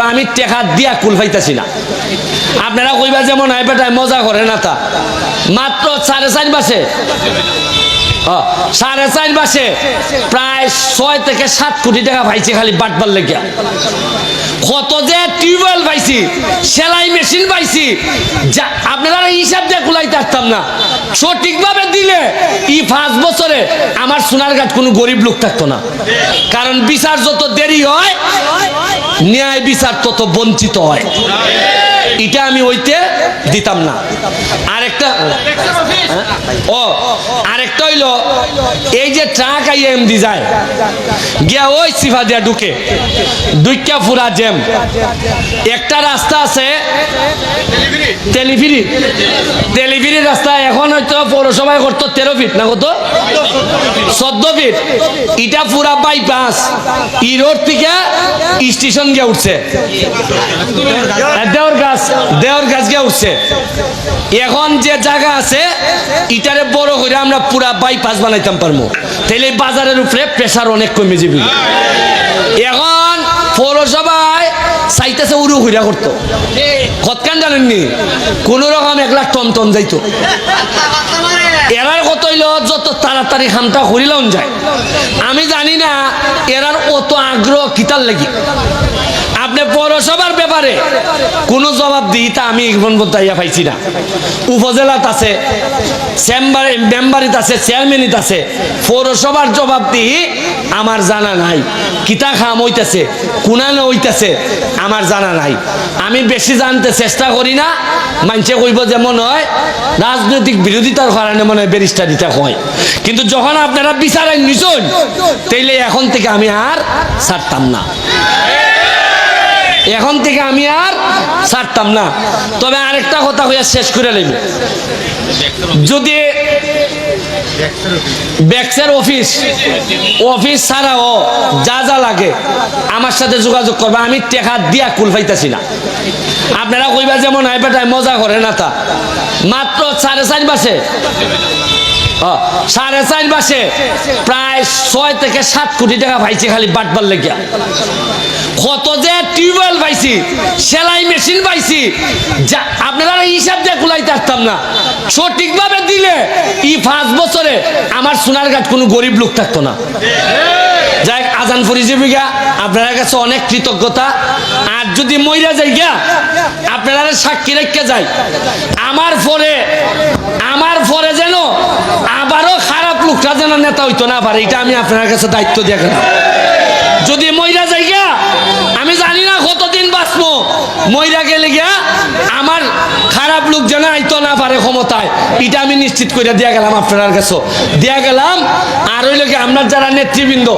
আমি টেকা দিয়া কুল পাইতাছি না। আপনারা কইবা যেমন হয় বেটায় মজা করে না তা। মাত্র সাড়ে চার মাসে। সাড়ে চার মাসে প্রায় ছয় থেকে সাত কোটি টাকা পাইছি খালি বাটবার লেগে কত যে টিউবওয়েল পাইছি, সেলাই মেশিন পাইছি, যা, আপনারা হিসাব দিয়ে কুলাইতে পারতাম না। সঠিকভাবে দিলে এই পাঁচ বছরে আমার সোনার ঘাট কোনো গরিব লোক থাকতো না। কারণ বিচার যত দেরি হয় ন্যায় বিচার তত বঞ্চিত হয়। এটা আমি ওইতে দিতাম না। আরেকটা? ও, আরেকটা হইল, এই যে ট্রাক আইয়ে এমডি যায়, গিয়া ওই সিফা দিয়া ঢুকে, দুইটা ফুরা জেম একটা রাস্তা আছে তেলিফিরি তেলিফিরি রাস্তা এখন হয়তো পৌরসভায় করতো তেরো ফিট, না কত? ফিট ইটা পুরা বাইপাস ই রোড থেকে স্টেশন গিয়ে উঠছে। গাছ গাছ গিয়ে উঠছে। এখন যে জায়গা আছে, ইটারে বড় করে আমরা পুরা বাইপাস বানাইতাম পারব তাহলে বাজারের উপরে প্রেসার অনেক কমে যাবে এখন পৌরসভায় চাইতেছে উরু হইরা করতো। কতকান জানেননি? কোন রকম এক লাখ টন টন যাইতো। এরার হইল যত তাড়াতাড়ি হামটা করিলাম যায়। আমি জানি না এরার অত আগ্রহ কিতার লাগি। পৌরসভার ব্যাপারে কোনো জবাব দিই তা আমি এখন পাইছি না। উপজেলাত আছে, চেম্বার মেম্বারিত আছে চেয়ারম্যানিত আছে, পৌরসভার জবাব দিই, আমার জানা নাই। কিতা খাম হইতেছে, কুনানো হইতেছে, আমার জানা নাই। আমি বেশি জানতে চেষ্টা করি না মানুষে কইব যেমন হয় রাজনৈতিক বিরোধিতার কারণে মনে হয় ব্যারিস্টারিটা হয়। কিন্তু যখন আপনারা বিচারেন নিছুন, তাইলে এখন থেকে আমি আর ছাড়তাম না। এখন থেকে আমি আর ছাড়তাম না। তবে আরেকটা কথা হইয়া শেষ করে নেব যদি ব্যাক্সের অফিস অফিস ছাড়াও যা যা লাগে আমার সাথে যোগাযোগ করবে, আমি টেকা দিয়া কুল পাইতাছি না। আপনারা কইবা যেমন হয় মজা করে না তা। মাত্র সাড়ে চার মাসে সাড়ে চার মাসে প্রায় ছয় থেকে সাত কোটি টাকা পাইছি খালি বাটবার লেগে কত যে টিউবওয়েল পাইছি, সেলাই মেশিন পাইছি, যা, আপনারা হিসাব দিয়ে কুলাইতে পারতাম না। সঠিকভাবে দিলে এই পাঁচ বছরে আমার সোনার ঘাট কোনো গরিব লোক থাকতো না। যাই আজান পরিজীবী গা আপনার কাছে অনেক কৃতজ্ঞতা। আর যদি মইরা যাই গা আপনারা সাক্ষী রেখে যাই। আমার পরে আমার পরে যেন আবারও খারাপ লোকটা যেন নেতা হইতো না পারে, এটা আমি আপনার কাছে দায়িত্ব দিয়ে গেলাম। যদি মইরা যাই গিয়া আমি জানি না কতদিন বাঁচবো। মইরা গেলে গিয়া আমার খারাপ লোক যেন আইতো না পারে ক্ষমতায়, এটা আমি নিশ্চিত করে দিয়া গেলাম আপনার কাছে। দিয়া গেলাম, আর ওই লোকে আপনার যারা নেতৃবৃন্দ